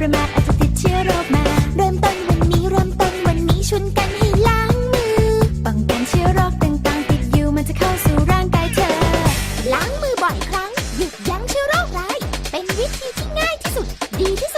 ประมาทอาจจะติดเชื้อโรคมา เริ่มต้นวันนี้เริ่มต้นวันนี้ชวนกันให้ล้างมือ ป้องกันเชื้อโรคต่างๆ ติดอยู่มันจะเข้าสู่ร่างกายเธอ ล้างมือบ่อยครั้งหยุดยั้งเชื้อโรคร้าย เป็นวิธีที่ง่ายที่สุด ดีที่สุด